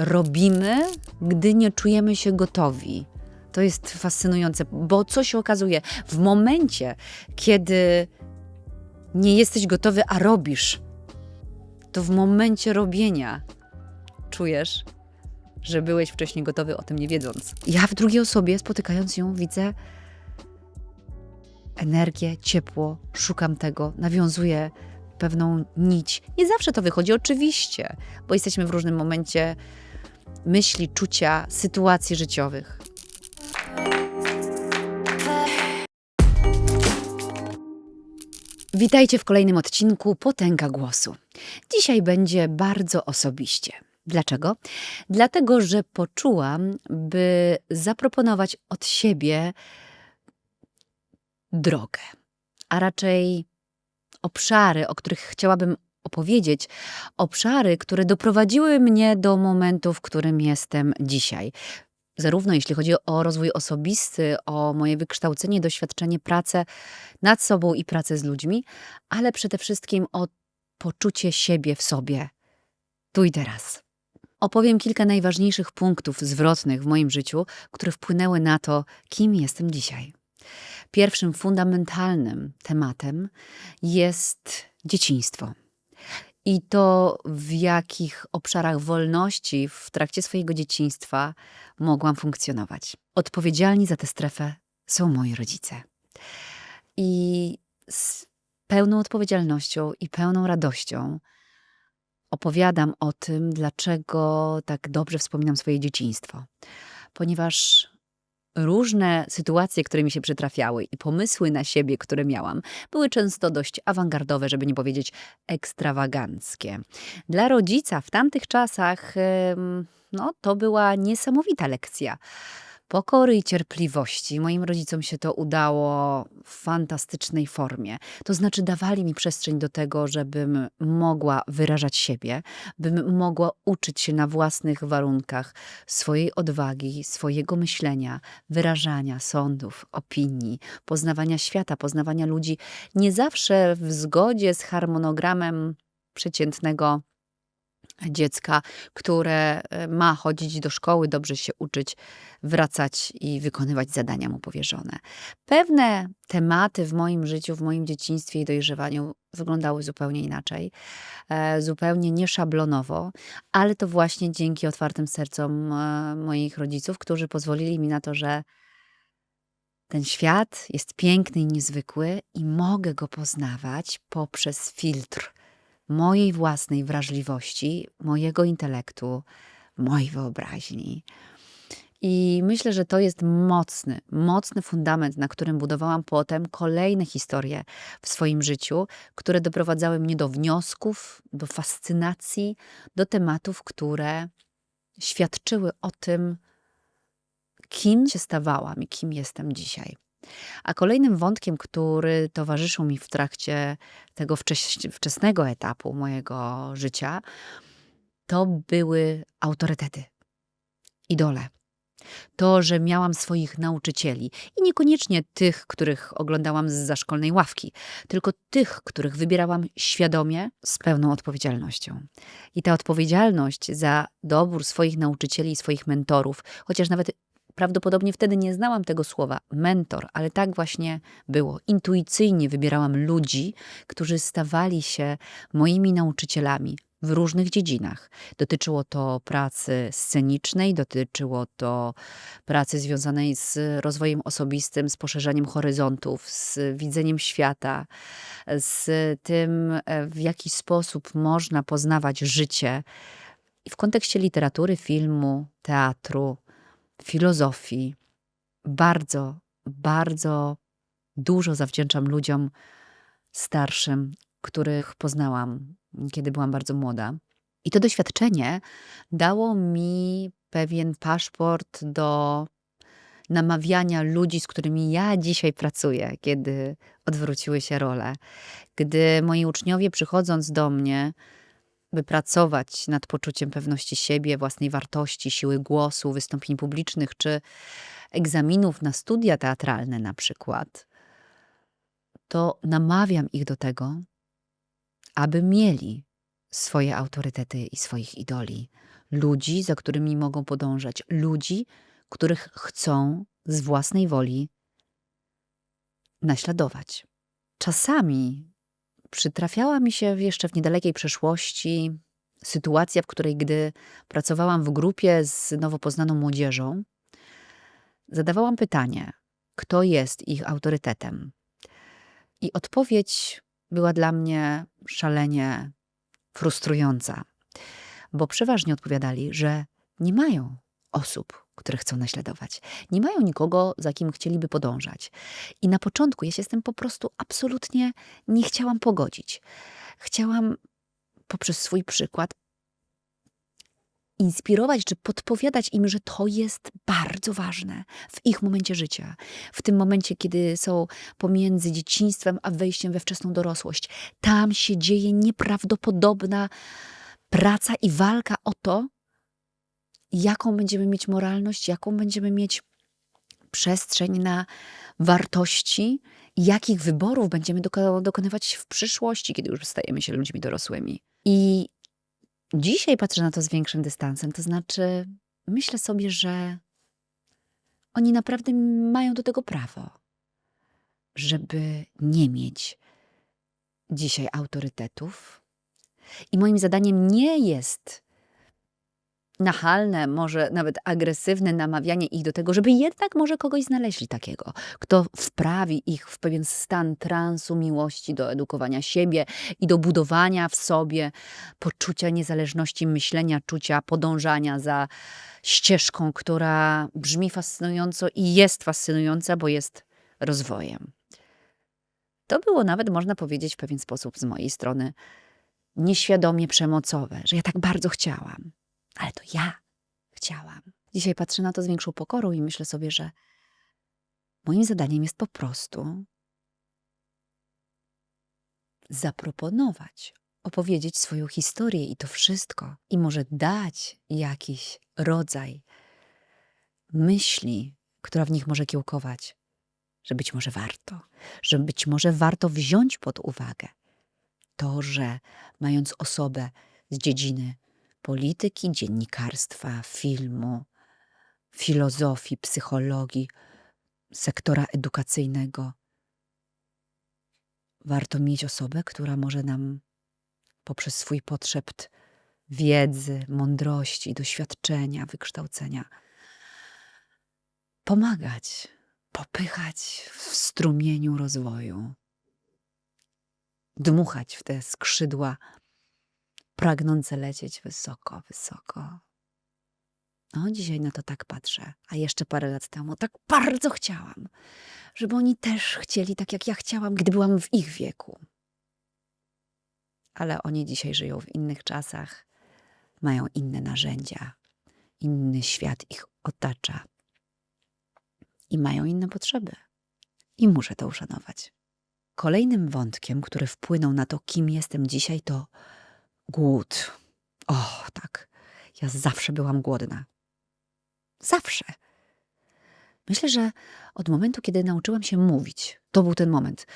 robimy, gdy nie czujemy się gotowi. To jest fascynujące, bo co się okazuje? W momencie, kiedy nie jesteś gotowy, a robisz, to w momencie robienia czujesz, że byłeś wcześniej gotowy, o tym nie wiedząc. Ja w drugiej osobie, spotykając ją, widzę energię, ciepło, szukam tego, nawiązuję pewną nić. Nie zawsze to wychodzi, oczywiście, bo jesteśmy w różnym momencie myśli, czucia, sytuacji życiowych. Witajcie w kolejnym odcinku Potęga Głosu. Dzisiaj będzie bardzo osobiście. Dlaczego? Dlatego, że poczułam, by zaproponować od siebie drogę, a raczej obszary, o których chciałabym opowiedzieć, obszary, które doprowadziły mnie do momentu, w którym jestem dzisiaj. Zarówno jeśli chodzi o rozwój osobisty, o moje wykształcenie, doświadczenie, pracę nad sobą i pracę z ludźmi, ale przede wszystkim o poczucie siebie w sobie, tu i teraz. Opowiem kilka najważniejszych punktów zwrotnych w moim życiu, które wpłynęły na to, kim jestem dzisiaj. Pierwszym fundamentalnym tematem jest dzieciństwo. I to, w jakich obszarach wolności w trakcie swojego dzieciństwa mogłam funkcjonować. Odpowiedzialni za tę strefę są moi rodzice. I z pełną odpowiedzialnością i pełną radością opowiadam o tym, dlaczego tak dobrze wspominam swoje dzieciństwo. Ponieważ różne sytuacje, które mi się przytrafiały i pomysły na siebie, które miałam, były często dość awangardowe, żeby nie powiedzieć ekstrawaganckie. Dla rodzica w tamtych czasach no, to była niesamowita lekcja. Pokory i cierpliwości. Moim rodzicom się to udało w fantastycznej formie. To znaczy, dawali mi przestrzeń do tego, żebym mogła wyrażać siebie, bym mogła uczyć się na własnych warunkach swojej odwagi, swojego myślenia, wyrażania sądów, opinii, poznawania świata, poznawania ludzi, nie zawsze w zgodzie z harmonogramem przeciętnego dziecka, które e, ma chodzić do szkoły, dobrze się uczyć, wracać i wykonywać zadania mu powierzone. Pewne tematy w moim życiu, w moim dzieciństwie i dojrzewaniu wyglądały zupełnie inaczej, e, zupełnie nieszablonowo, ale to właśnie dzięki otwartym sercom e, moich rodziców, którzy pozwolili mi na to, że ten świat jest piękny i niezwykły i mogę go poznawać poprzez filtr mojej własnej wrażliwości, mojego intelektu, mojej wyobraźni. I myślę, że to jest mocny, mocny fundament, na którym budowałam potem kolejne historie w swoim życiu, które doprowadzały mnie do wniosków, do fascynacji, do tematów, które świadczyły o tym, kim się stawałam i kim jestem dzisiaj. A kolejnym wątkiem, który towarzyszył mi w trakcie tego wczesnego etapu mojego życia, to były autorytety, idole. To, że miałam swoich nauczycieli i niekoniecznie tych, których oglądałam z zaszkolnej ławki, tylko tych, których wybierałam świadomie, z pełną odpowiedzialnością. I ta odpowiedzialność za dobór swoich nauczycieli i swoich mentorów, chociaż nawet Prawdopodobnie wtedy nie znałam tego słowa mentor, ale tak właśnie było. Intuicyjnie wybierałam ludzi, którzy stawali się moimi nauczycielami w różnych dziedzinach. Dotyczyło to pracy scenicznej, dotyczyło to pracy związanej z rozwojem osobistym, z poszerzaniem horyzontów, z widzeniem świata, z tym, e, w jaki sposób można poznawać życie. I w kontekście literatury, filmu, teatru, filozofii. Bardzo, bardzo dużo zawdzięczam ludziom starszym, których poznałam, kiedy byłam bardzo młoda. I to doświadczenie dało mi pewien paszport do namawiania ludzi, z którymi ja dzisiaj pracuję, kiedy odwróciły się role. Gdy moi uczniowie przychodząc do mnie, by pracować nad poczuciem pewności siebie, własnej wartości, siły głosu, wystąpień publicznych czy egzaminów na studia teatralne na przykład, to namawiam ich do tego, aby mieli swoje autorytety i swoich idoli, ludzi, za którymi mogą podążać, ludzi, których chcą z własnej woli naśladować. Czasami przytrafiała mi się jeszcze w niedalekiej przeszłości sytuacja, w której gdy pracowałam w grupie z nowo poznaną młodzieżą, zadawałam pytanie, kto jest ich autorytetem. I odpowiedź była dla mnie szalenie frustrująca, bo przeważnie odpowiadali, że nie mają osób, które chcą naśladować. Nie mają nikogo, za kim chcieliby podążać. I na początku ja się z tym po prostu absolutnie nie chciałam pogodzić. Chciałam poprzez swój przykład inspirować czy podpowiadać im, że to jest bardzo ważne w ich momencie życia, w tym momencie, kiedy są pomiędzy dzieciństwem a wejściem we wczesną dorosłość. Tam się dzieje nieprawdopodobna praca i walka o to, jaką będziemy mieć moralność, jaką będziemy mieć przestrzeń na wartości, jakich wyborów będziemy dokonywać w przyszłości, kiedy już stajemy się ludźmi dorosłymi. I dzisiaj patrzę na to z większym dystansem, to znaczy myślę sobie, że oni naprawdę mają do tego prawo, żeby nie mieć dzisiaj autorytetów. I moim zadaniem nie jest nachalne, może nawet agresywne namawianie ich do tego, żeby jednak może kogoś znaleźli takiego, kto wprawi ich w pewien stan transu miłości do edukowania siebie i do budowania w sobie poczucia niezależności myślenia, czucia, podążania za ścieżką, która brzmi fascynująco i jest fascynująca, bo jest rozwojem. To było nawet, można powiedzieć, w pewien sposób z mojej strony nieświadomie przemocowe, że ja tak bardzo chciałam ale to ja chciałam. Dzisiaj patrzę na to z większą pokorą i myślę sobie, że moim zadaniem jest po prostu zaproponować, opowiedzieć swoją historię i to wszystko, i może dać jakiś rodzaj myśli, która w nich może kiełkować, że być może warto, że być może warto wziąć pod uwagę to, że mając osobę z dziedziny polityki, dziennikarstwa, filmu, filozofii, psychologii, sektora edukacyjnego. Warto mieć osobę, która może nam poprzez swój potrzebt wiedzy, mądrości, doświadczenia, wykształcenia pomagać, popychać w strumieniu rozwoju, dmuchać w te skrzydła pragnące lecieć wysoko, wysoko. No, dzisiaj na to tak patrzę. A jeszcze parę lat temu tak bardzo chciałam, żeby oni też chcieli tak, jak ja chciałam, gdy byłam w ich wieku. Ale oni dzisiaj żyją w innych czasach, mają inne narzędzia, inny świat ich otacza i mają inne potrzeby. I muszę to uszanować. Kolejnym wątkiem, który wpłynął na to, kim jestem dzisiaj, to Głód. O, tak. Ja zawsze byłam głodna. Zawsze. Myślę, że od momentu, kiedy nauczyłam się mówić, to był ten moment.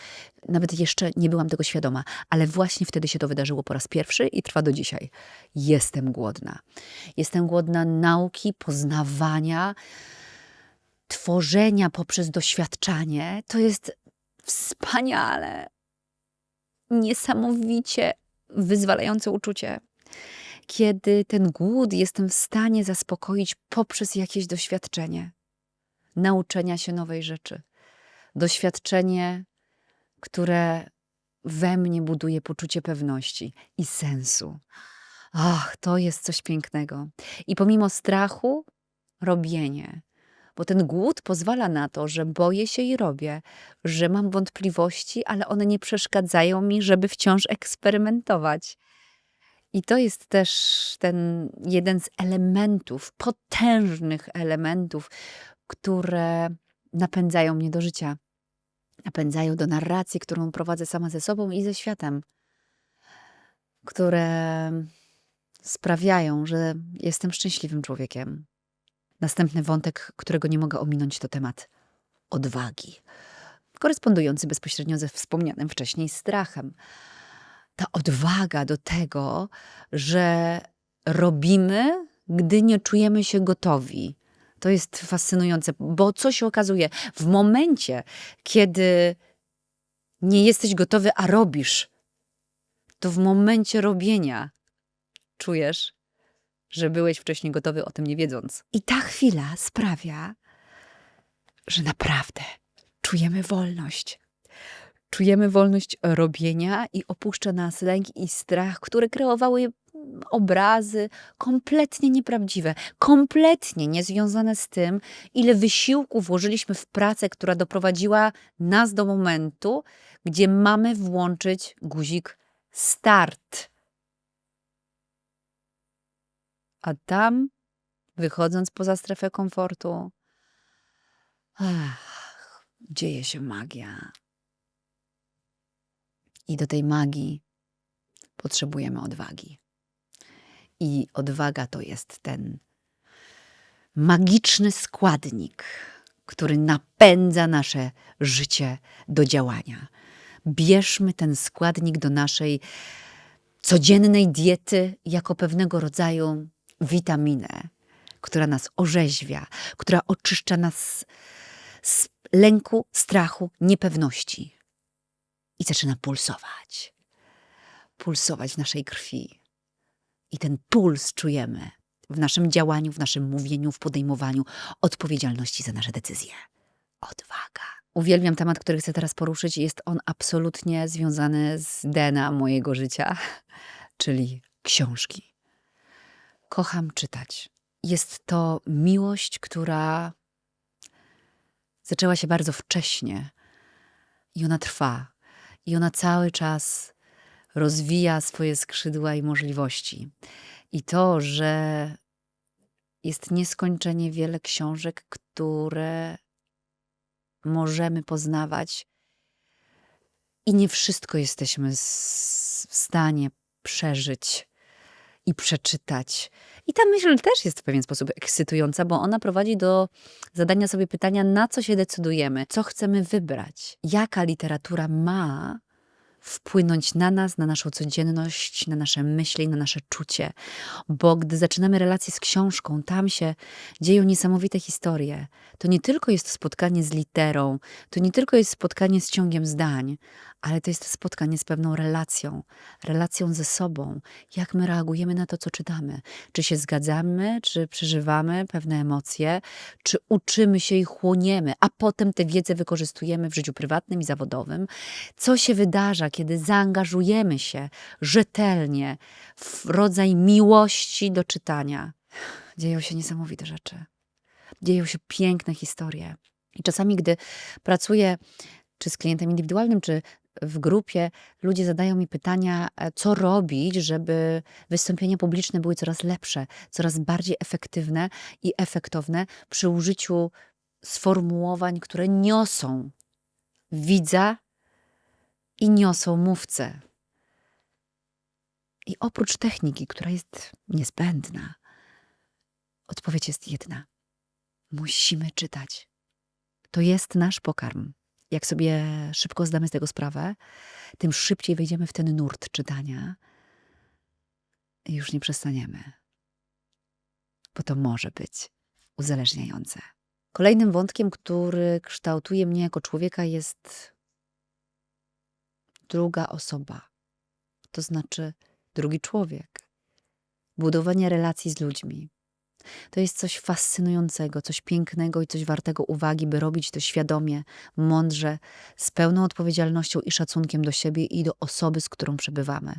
Nawet jeszcze nie byłam tego świadoma, ale właśnie wtedy się to wydarzyło po raz pierwszy i trwa do dzisiaj. Jestem głodna. Jestem głodna nauki, poznawania, tworzenia poprzez doświadczanie. To jest wspaniale, niesamowicie wyzwalające uczucie, kiedy ten głód jestem w stanie zaspokoić poprzez jakieś doświadczenie, nauczenia się nowej rzeczy. Doświadczenie, które we mnie buduje poczucie pewności i sensu. Ach, to jest coś pięknego. I pomimo strachu, robienie, bo ten głód pozwala na to, że boję się i robię, że mam wątpliwości, ale one nie przeszkadzają mi, żeby wciąż eksperymentować. I to jest też ten jeden z elementów, potężnych elementów, które napędzają mnie do życia. Napędzają do narracji, którą prowadzę sama ze sobą i ze światem, które sprawiają, że jestem szczęśliwym człowiekiem. Następny wątek, którego nie mogę ominąć, to temat odwagi, korespondujący bezpośrednio ze wspomnianym wcześniej strachem. Ta odwaga do tego, że robimy gdy nie czujemy się gotowi. To jest fascynujące, bo co się okazuje? W momencie, kiedy nie jesteś gotowy, a robisz, to w momencie robienia czujesz, że byłeś wcześniej gotowy, o tym nie wiedząc. I ta chwila sprawia, że naprawdę czujemy wolność. Czujemy wolność robienia i opuszcza nas lęk i strach, które kreowały obrazy kompletnie nieprawdziwe, kompletnie niezwiązane z tym, ile wysiłku włożyliśmy w pracę, która doprowadziła nas do momentu, gdzie mamy włączyć guzik start. A tam, wychodząc poza strefę komfortu, ach, dzieje się magia. I do tej magii potrzebujemy odwagi. I odwaga to jest ten magiczny składnik, który napędza nasze życie do działania. Bierzmy ten składnik do naszej codziennej diety jako pewnego rodzaju witaminę, która nas orzeźwia, która oczyszcza nas z lęku, strachu, niepewności i zaczyna pulsować. Pulsować w naszej krwi. I ten puls czujemy w naszym działaniu, w naszym mówieniu, w podejmowaniu odpowiedzialności za nasze decyzje. Odwaga. Uwielbiam temat, który chcę teraz poruszyć. Jest on absolutnie związany z DNA mojego życia, czyli książki. Kocham czytać. Jest to miłość, która zaczęła się bardzo wcześnie i ona trwa. I ona cały czas rozwija swoje skrzydła i możliwości. I to, że jest nieskończenie wiele książek, które możemy poznawać, i nie wszystko jesteśmy w stanie przeżyć i przeczytać. I ta myśl też jest w pewien sposób ekscytująca, bo ona prowadzi do zadania sobie pytania, na co się decydujemy, co chcemy wybrać, jaka literatura ma wpłynąć na nas, na naszą codzienność, na nasze myśli, na nasze czucie. Bo gdy zaczynamy relacje z książką, tam się dzieją niesamowite historie. To nie tylko jest spotkanie z literą, to nie tylko jest spotkanie z ciągiem zdań, ale to jest spotkanie z pewną relacją, relacją ze sobą, jak my reagujemy na to, co czytamy. Czy się zgadzamy, czy przeżywamy pewne emocje, czy uczymy się i chłoniemy, a potem tę wiedzę wykorzystujemy w życiu prywatnym i zawodowym. Co się wydarza, kiedy zaangażujemy się rzetelnie w rodzaj miłości do czytania? Dzieją się niesamowite rzeczy. Dzieją się piękne historie. I czasami, gdy pracuję czy z klientem indywidualnym, czy w grupie ludzie zadają mi pytania, e, co robić, żeby wystąpienia publiczne były coraz lepsze, coraz bardziej efektywne i efektowne przy użyciu sformułowań, które niosą widza i niosą mówcę. I oprócz techniki, która jest niezbędna, odpowiedź jest jedna. Musimy czytać. To jest nasz pokarm jak sobie szybko zdamy z tego sprawę, tym szybciej wejdziemy w ten nurt czytania i już nie przestaniemy. Bo to może być uzależniające. Kolejnym wątkiem, który kształtuje mnie jako człowieka, jest druga osoba, to znaczy drugi człowiek. Budowanie relacji z ludźmi, to jest coś fascynującego, coś pięknego i coś wartego uwagi, by robić to świadomie, mądrze, z pełną odpowiedzialnością i szacunkiem do siebie i do osoby, z którą przebywamy.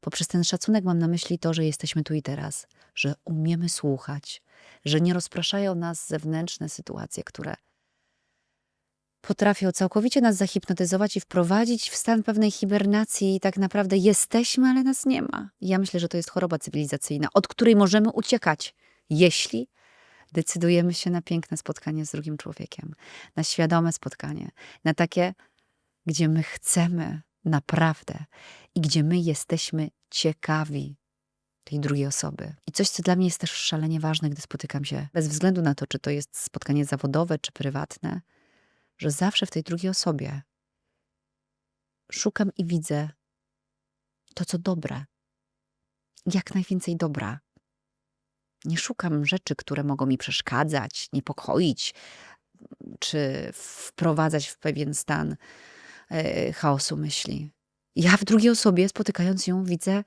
Poprzez ten szacunek mam na myśli to, że jesteśmy tu i teraz, że umiemy słuchać, że nie rozpraszają nas zewnętrzne sytuacje, które potrafią całkowicie nas zahipnotyzować i wprowadzić w stan pewnej hibernacji i tak naprawdę jesteśmy, ale nas nie ma. Ja myślę, że to jest choroba cywilizacyjna, od której możemy uciekać, jeśli decydujemy się na piękne spotkanie z drugim człowiekiem, na świadome spotkanie, na takie, gdzie my chcemy naprawdę i gdzie my jesteśmy ciekawi tej drugiej osoby. I coś, co dla mnie jest też szalenie ważne, gdy spotykam się, bez względu na to, czy to jest spotkanie zawodowe, czy prywatne, że zawsze w tej drugiej osobie szukam i widzę to, co dobre. Jak najwięcej dobra. Nie szukam rzeczy, które mogą mi przeszkadzać, niepokoić czy wprowadzać w pewien stan e, chaosu myśli. Ja w drugiej osobie, spotykając ją, widzę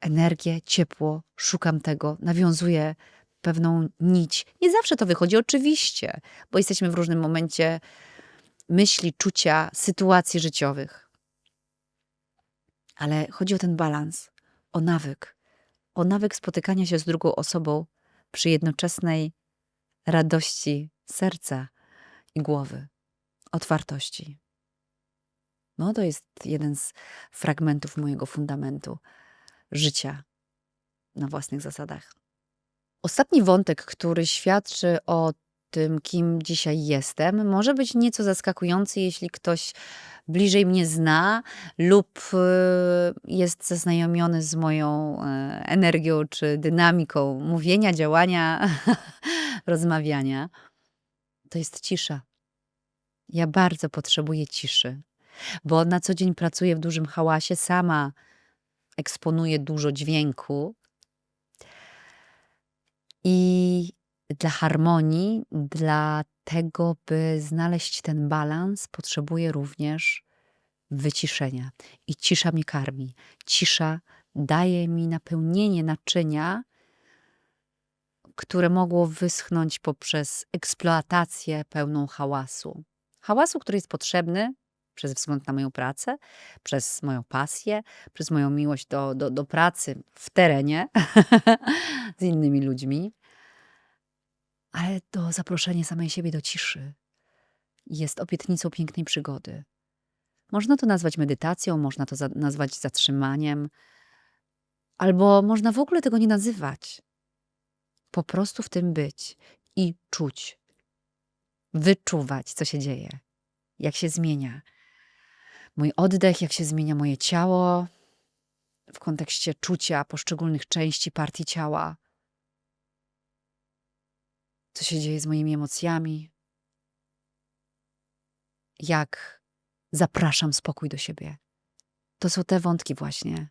energię, ciepło, szukam tego, nawiązuję pewną nić. Nie zawsze to wychodzi, oczywiście, bo jesteśmy w różnym momencie myśli, czucia, sytuacji życiowych. Ale chodzi o ten balans, o nawyk, o nawyk spotykania się z drugą osobą przy jednoczesnej radości serca i głowy, otwartości. No, to jest jeden z fragmentów mojego fundamentu życia na własnych zasadach. Ostatni wątek, który świadczy o tym, kim dzisiaj jestem, może być nieco zaskakujący, jeśli ktoś bliżej mnie zna lub y, jest zaznajomiony z moją e, energią czy dynamiką mówienia, działania, rozmawiania. To jest cisza. Ja bardzo potrzebuję ciszy, bo na co dzień pracuję w dużym hałasie, sama eksponuję dużo dźwięku. I dla harmonii, dla tego, by znaleźć ten balans, potrzebuję również wyciszenia. I cisza mnie karmi. Cisza daje mi napełnienie naczynia, które mogło wyschnąć poprzez eksploatację pełną hałasu. Hałasu, który jest potrzebny przez wzgląd na moją pracę, przez moją pasję, przez moją miłość do, do, do pracy w terenie z innymi ludźmi, ale to zaproszenie samej siebie do ciszy jest obietnicą pięknej przygody. Można to nazwać medytacją, można to za nazwać zatrzymaniem, albo można w ogóle tego nie nazywać. Po prostu w tym być i czuć, wyczuwać, co się dzieje, jak się zmienia. Mój oddech, jak się zmienia moje ciało w kontekście czucia poszczególnych części partii ciała. Co się dzieje z moimi emocjami, jak zapraszam spokój do siebie. To są te wątki właśnie,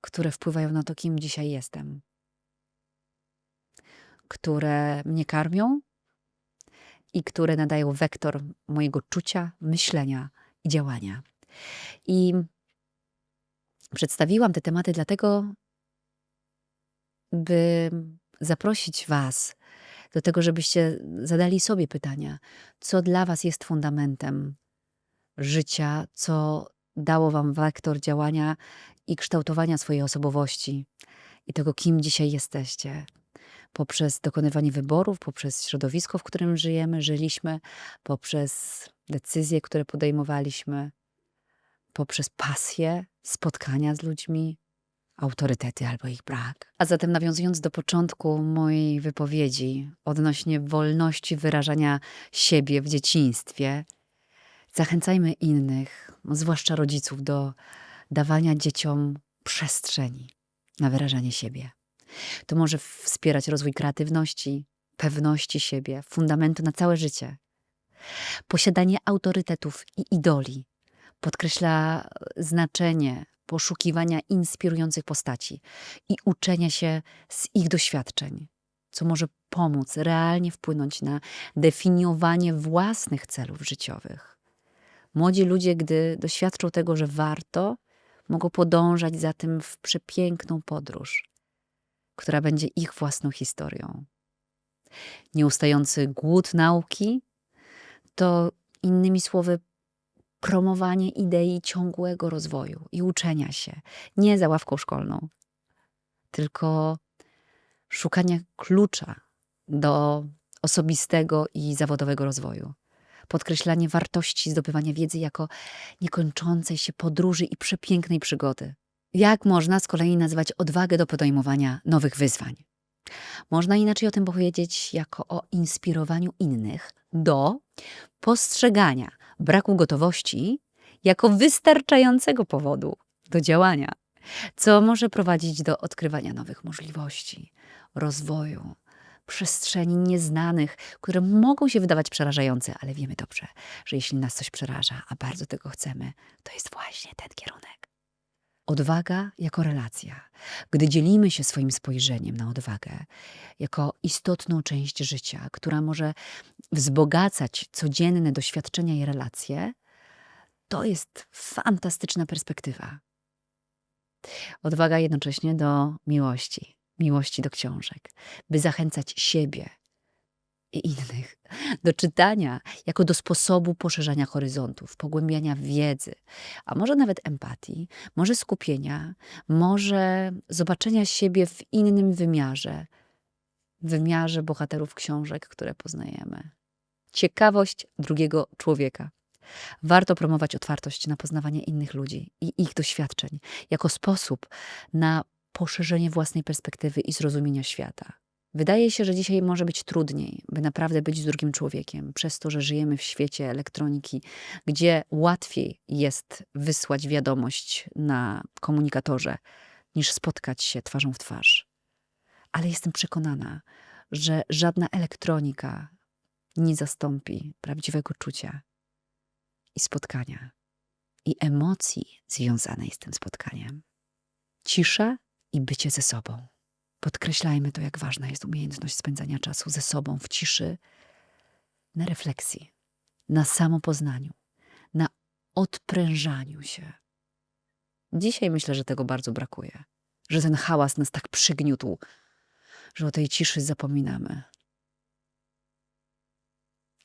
które wpływają na to, kim dzisiaj jestem, które mnie karmią i które nadają wektor mojego czucia, myślenia i działania. I przedstawiłam te tematy dlatego, by zaprosić Was do tego, żebyście zadali sobie pytania, co dla Was jest fundamentem życia, co dało Wam wektor działania i kształtowania swojej osobowości i tego, kim dzisiaj jesteście. Poprzez dokonywanie wyborów, poprzez środowisko, w którym żyjemy, żyliśmy, poprzez decyzje, które podejmowaliśmy, poprzez pasję, spotkania z ludźmi, autorytety albo ich brak. A zatem nawiązując do początku mojej wypowiedzi odnośnie wolności wyrażania siebie w dzieciństwie, zachęcajmy innych, zwłaszcza rodziców, do dawania dzieciom przestrzeni na wyrażanie siebie. To może wspierać rozwój kreatywności, pewności siebie, fundamentu na całe życie. Posiadanie autorytetów i idoli podkreśla znaczenie poszukiwania inspirujących postaci i uczenia się z ich doświadczeń, co może pomóc realnie wpłynąć na definiowanie własnych celów życiowych. Młodzi ludzie, gdy doświadczą tego, że warto, mogą podążać za tym w przepiękną podróż, która będzie ich własną historią. Nieustający głód nauki to innymi słowy promowanie idei ciągłego rozwoju i uczenia się, nie za ławką szkolną, tylko szukania klucza do osobistego i zawodowego rozwoju. Podkreślanie wartości zdobywania wiedzy jako niekończącej się podróży i przepięknej przygody. Jak można z kolei nazwać odwagę do podejmowania nowych wyzwań? Można inaczej o tym powiedzieć jako o inspirowaniu innych do postrzegania braku gotowości jako wystarczającego powodu do działania, co może prowadzić do odkrywania nowych możliwości, rozwoju, przestrzeni nieznanych, które mogą się wydawać przerażające, ale wiemy dobrze, że jeśli nas coś przeraża, a bardzo tego chcemy, to jest właśnie ten kierunek. Odwaga jako relacja. Gdy dzielimy się swoim spojrzeniem na odwagę jako istotną część życia, która może wzbogacać codzienne doświadczenia i relacje, to jest fantastyczna perspektywa. Odwaga jednocześnie do miłości, miłości do książek, by zachęcać siebie i innych do czytania jako do sposobu poszerzania horyzontów, pogłębiania wiedzy, a może nawet empatii, może skupienia, może zobaczenia siebie w innym wymiarze, wymiarze bohaterów książek, które poznajemy. Ciekawość drugiego człowieka. Warto promować otwartość na poznawanie innych ludzi i ich doświadczeń jako sposób na poszerzenie własnej perspektywy i zrozumienia świata. Wydaje się, że dzisiaj może być trudniej, by naprawdę być drugim człowiekiem, przez to, że żyjemy w świecie elektroniki, gdzie łatwiej jest wysłać wiadomość na komunikatorze, niż spotkać się twarzą w twarz. Ale jestem przekonana, że żadna elektronika nie zastąpi prawdziwego czucia i spotkania, i emocji związanej z tym spotkaniem. Cisza i bycie ze sobą. Podkreślajmy to, jak ważna jest umiejętność spędzania czasu ze sobą w ciszy, na refleksji, na samopoznaniu, na odprężaniu się. Dzisiaj myślę, że tego bardzo brakuje, że ten hałas nas tak przygniótł, że o tej ciszy zapominamy.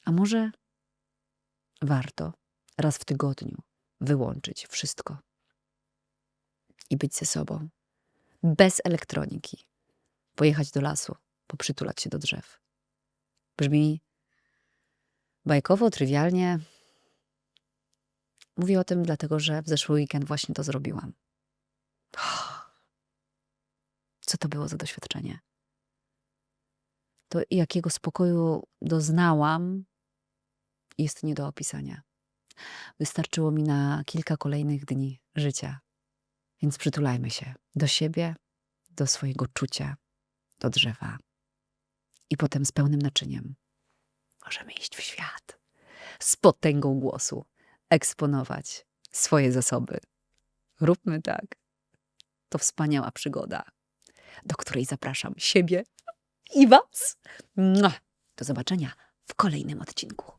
A może warto raz w tygodniu wyłączyć wszystko i być ze sobą, bez elektroniki, pojechać do lasu, poprzytulać się do drzew. Brzmi bajkowo, trywialnie. Mówię o tym dlatego, że w zeszły weekend właśnie to zrobiłam. Co to było za doświadczenie? To jakiego spokoju doznałam, jest nie do opisania. Wystarczyło mi na kilka kolejnych dni życia. Więc przytulajmy się do siebie, do swojego czucia, do drzewa. I potem z pełnym naczyniem możemy iść w świat. Z potęgą głosu eksponować swoje zasoby. Róbmy tak. To wspaniała przygoda, do której zapraszam siebie i Was. Do zobaczenia w kolejnym odcinku.